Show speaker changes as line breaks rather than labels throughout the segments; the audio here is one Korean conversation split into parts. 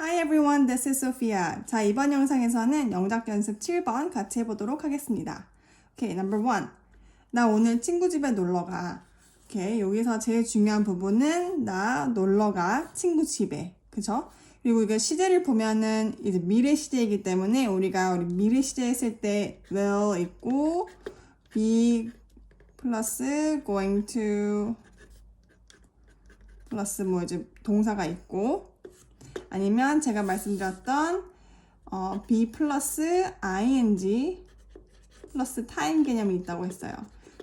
Hi everyone, this is Sophia. 자, 이번 영상에서는 영작 연습 7번 같이 해보도록 하겠습니다. 오케이, number one. 나 오늘 친구 집에 놀러 가. 오케이, 여기서 제일 중요한 부분은 나 놀러 가 친구 집에. 그죠? 그리고 이거 시제를 보면은 이제 미래 시제이기 때문에 우리가 우리 미래 시제 했을 때 will 있고 be 플러스 going to 플러스 뭐 이제 동사가 있고 아니면 제가 말씀드렸던 어, be 플러스 ing 플러스 time 개념이 있다고 했어요.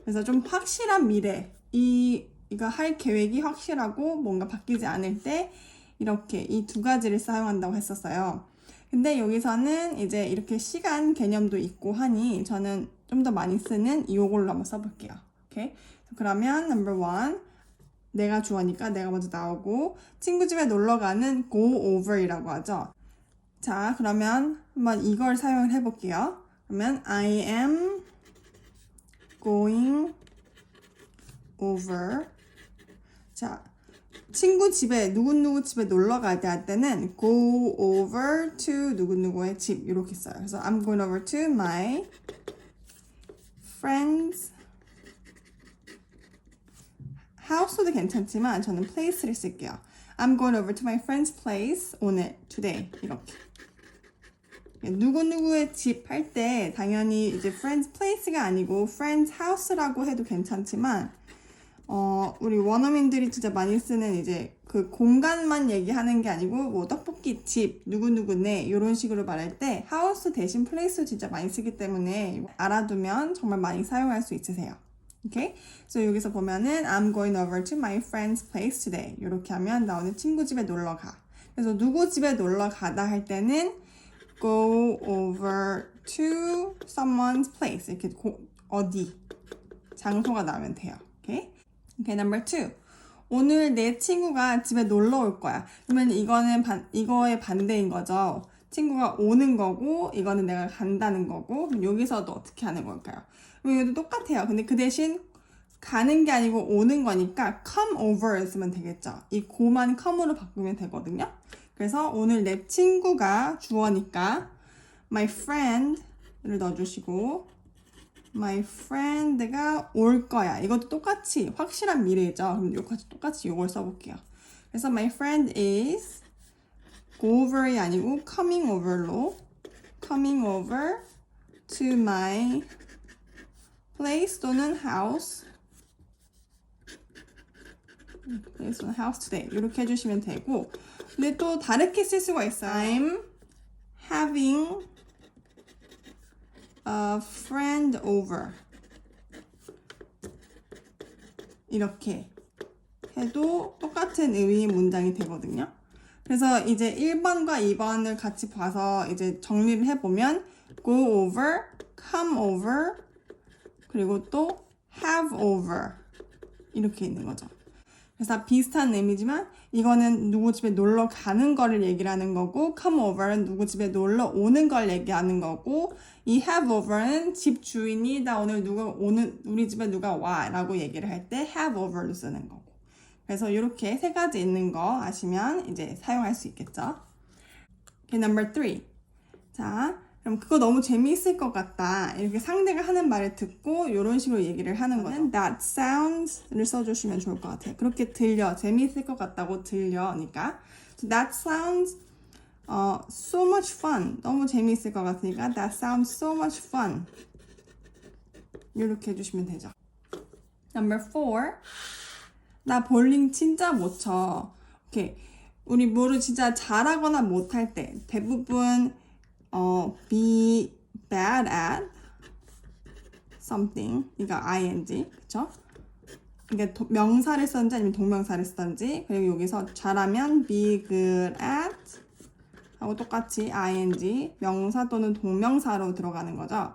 그래서 좀 확실한 미래 이 이거 할 계획이 확실하고 뭔가 바뀌지 않을 때 이렇게 이 두 가지를 사용한다고 했었어요. 근데 여기서는 이제 이렇게 시간 개념도 있고 하니 저는 좀 더 많이 쓰는 이걸로 한번 써볼게요. 오케이? 그러면 number one 내가 주어니까 내가 먼저 나오고 친구 집에 놀러 가는 go over이라고 하죠. 자, 그러면 한번 이걸 사용을 해 볼게요. 그러면 I am going over. 자, 친구 집에 누구누구 집에 놀러 가야 할 때는 go over to 누구누구의 집 이렇게 써요. 그래서 I'm going over to my friends house도 괜찮지만 저는 place를 쓸게요. I'm going over to my friend's place 오늘 today 이렇게 누구누구의 집 할 때 당연히 이제 friend's place가 아니고 friend's house라고 해도 괜찮지만 어 우리 원어민들이 진짜 많이 쓰는 이제 그 공간만 얘기하는 게 아니고 뭐 떡볶이 집 누구누구네 이런 식으로 말할 때 house 대신 place 진짜 많이 쓰기 때문에 알아두면 정말 많이 사용할 수 있으세요. 오케이? 그래서 여기서 보면은 I'm going over to my friend's place today. 이렇게 하면 나 오늘 친구 집에 놀러 가. 그래서 누구 집에 놀러 가다 할 때는 go over to someone's place. 이렇게 고, 어디 장소가 나오면 돼요. 오케이? 오케이, number two. 오늘 내 친구가 집에 놀러 올 거야. 그러면 이거는 반, 이거의 반대인 거죠. 친구가 오는 거고, 이거는 내가 간다는 거고, 그럼 여기서도 어떻게 하는 걸까요? 이것도 똑같아요. 근데 그 대신 가는 게 아니고 오는 거니까 come over 쓰면 되겠죠. 이 고만 come으로 바꾸면 되거든요. 그래서 오늘 내 친구가 주어니까 my friend를 넣어주시고 my friend가 올 거야. 이것도 똑같이 확실한 미래죠. 그럼 이것까지 똑같이 이걸 써볼게요. 그래서 my friend is over이 아니고 coming over로 coming over to my place 또는 house place 또는 house today 이렇게 해주시면 되고 근데 또 다르게 쓸 수가 있어요. I'm having a friend over 이렇게 해도 똑같은 의미의 문장이 되거든요. 그래서 이제 1번과 2번을 같이 봐서 이제 정리를 해보면 go over, come over, 그리고 또 have over 이렇게 있는 거죠. 그래서 비슷한 의미지만 이거는 누구 집에 놀러 가는 거를 얘기를 하는 거고 come over는 누구 집에 놀러 오는 걸 얘기하는 거고 이 have over는 집 주인이 나 오늘 누가 오는 우리 집에 누가 와라고 얘기를 할 때 have over로 쓰는 거고 그래서 이렇게 세 가지 있는 거 아시면 이제 사용할 수 있겠죠. Okay, number three. 자, 그럼 그거 너무 재미있을 것 같다. 이렇게 상대가 하는 말을 듣고 이런 식으로 얘기를 하는 거는 that sounds를 써주시면 좋을 것 같아요. 그렇게 들려. 재미있을 것 같다고 들려니까. So that sounds 어, so much fun. 너무 재미있을 것 같으니까 that sounds so much fun. 이렇게 해주시면 되죠. Number four. 나 볼링 진짜 못 쳐. 오케이. 우리 뭐를 진짜 잘하거나 못할 때 대부분 어, be bad at something. 이거 ing. 그쵸? 이게 도, 명사를 썼는지 아니면 동명사를 썼는지 그리고 여기서 잘하면 be good at 하고 똑같이 ing 명사 또는 동명사로 들어가는 거죠.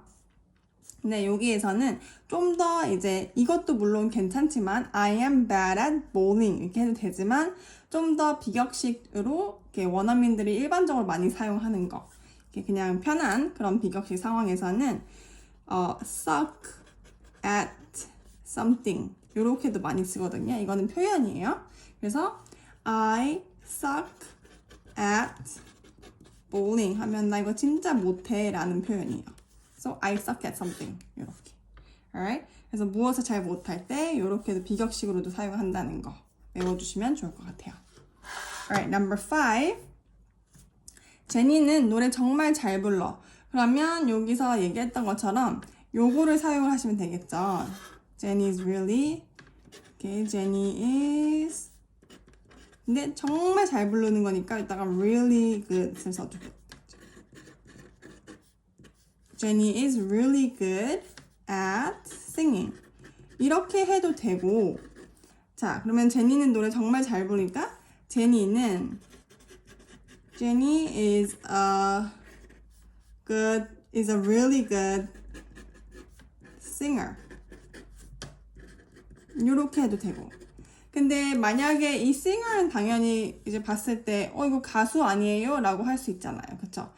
근데 여기에서는 좀 더 이제 이것도 물론 괜찮지만 I am bad at bowling 이렇게 해도 되지만 좀 더 비격식으로 이렇게 원어민들이 일반적으로 많이 사용하는 거 그냥 편한 그런 비격식 상황에서는 어, suck at something 이렇게도 많이 쓰거든요. 이거는 표현이에요. 그래서 I suck at bowling 하면 나 이거 진짜 못해 라는 표현이에요. So I suck at something. 이렇게. Alright? 그래서 무엇을 잘 못할 때 이렇게도 비격식으로도 사용한다는 거 외워주시면 좋을 것 같아요. Alright, number five. 제니는 노래 정말 잘 불러. 그러면 여기서 얘기했던 것처럼 요거를 사용을 하시면 되겠죠. Jenny is really Okay, Jenny is 근데 정말 잘 부르는 거니까 이따가 really good을 써주고 Jenny is really good at singing 이렇게 해도 되고 자 그러면 제니는 노래 정말 잘 부르니까 제니는 Jenny is a good is a really good singer 이렇게 해도 되고 근데 만약에 이 싱어는 당연히 이제 봤을 때, 어, 이거 가수 아니에요? 라고 할 수 있잖아요. 그쵸?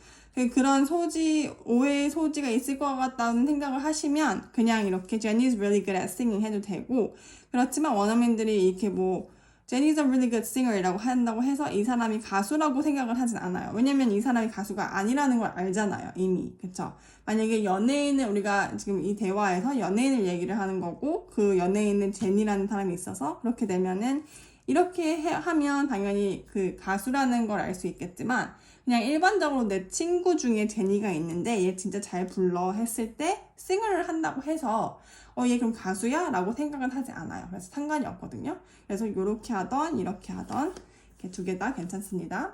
그런 소지, 오해의 소지가 있을 것 같다는 생각을 하시면, 그냥 이렇게 Jenny's really good at singing 해도 되고, 그렇지만 원어민들이 이렇게 뭐, Jenny's a really good singer 이라고 한다고 해서 이 사람이 가수라고 생각을 하진 않아요. 왜냐면 이 사람이 가수가 아니라는 걸 알잖아요. 이미. 그쵸? 만약에 연예인을 우리가 지금 이 대화에서 연예인을 얘기를 하는 거고 그 연예인은 제니라는 사람이 있어서 그렇게 되면은 이렇게 해, 하면 당연히 그 가수라는 걸 알 수 있겠지만 그냥 일반적으로 내 친구 중에 제니가 있는데 얘 진짜 잘 불러 했을 때 싱어를 한다고 해서 어 얘 그럼 가수야? 라고 생각은 하지 않아요. 그래서 상관이 없거든요. 그래서 이렇게 하던 이렇게 하던 이렇게 두개 다 괜찮습니다.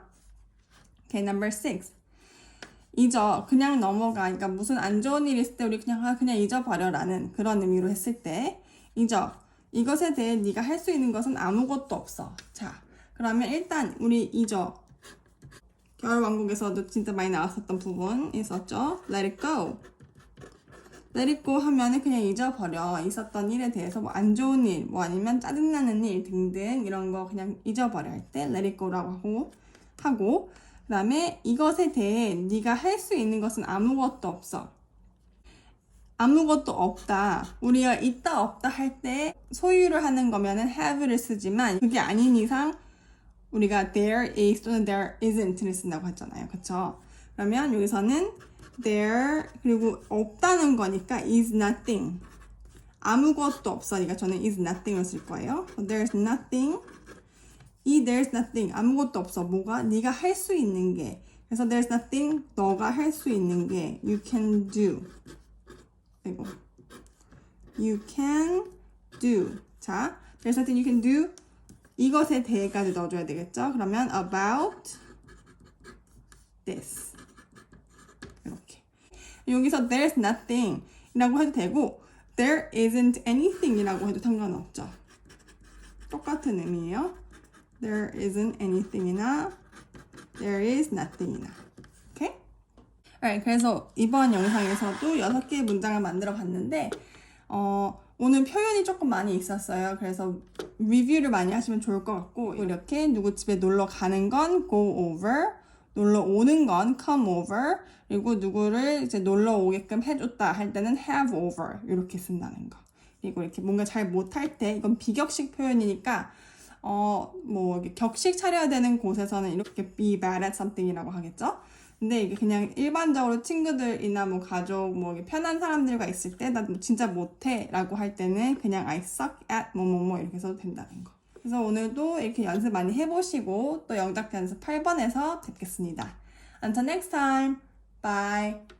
Okay, number six. 잊어 그냥 넘어가 그러니까 무슨 안 좋은 일 있을 때 우리 그냥 아 그냥 잊어버려라는 그런 의미로 했을 때 잊어 이것에 대해 네가 할 수 있는 것은 아무것도 없어 자 그러면 일단 우리 잊어 겨울왕국에서도 진짜 많이 나왔었던 부분 있었죠 let it go go 하면은 그냥 잊어버려 있었던 일에 대해서 뭐 안 좋은 일 뭐 아니면 짜증나는 일 등등 이런 거 그냥 잊어버려 할 때 let it go라고 하고 하고 그 다음에 이것에 대해 네가 할 수 있는 것은 아무것도 없어. 아무것도 없다. 우리가 있다 없다 할 때 소유를 하는 거면은 have를 쓰지만 그게 아닌 이상 우리가 there is 또는 there isn't를 쓴다고 했잖아요. 그쵸? 그러면 여기서는 there 그리고 없다는 거니까 is nothing. 아무것도 없으니까 저는 is nothing을 쓸 거예요. There's nothing. 이 there's nothing 아무것도 없어 뭐가 네가 할 수 있는 게 그래서 there's nothing 너가 할 수 있는 게 you can do 이거 you can do 자 there's nothing you can do 이것에 대해까지 넣어줘야 되겠죠 그러면 about this 여기서 there's nothing 이라고 해도 되고 there isn't anything 이라고 해도 상관없죠 똑같은 의미예요 there isn't anything이나 there is nothing이나 오케이? Alright, 그래서 이번 영상에서도 6개의 문장을 만들어 봤는데 어, 오늘 표현이 조금 많이 있었어요. 그래서 리뷰를 많이 하시면 좋을 것 같고 이렇게 누구 집에 놀러 가는 건 go over 놀러 오는 건 come over 그리고 누구를 이제 놀러 오게끔 해줬다 할 때는 have over 이렇게 쓴다는 거 그리고 이렇게 뭔가 잘 못할 때 이건 비격식 표현이니까 어, 뭐, 격식 차려야 되는 곳에서는 이렇게 be bad at something이라고 하겠죠? 근데 이게 그냥 일반적으로 친구들이나 뭐 가족, 뭐 편한 사람들과 있을 때, 나 진짜 못해 라고 할 때는 그냥 I suck at 뭐뭐뭐 이렇게 써도 된다는 거. 그래서 오늘도 이렇게 연습 많이 해보시고 또 영작 연습 8번에서 뵙겠습니다. Until next time. Bye.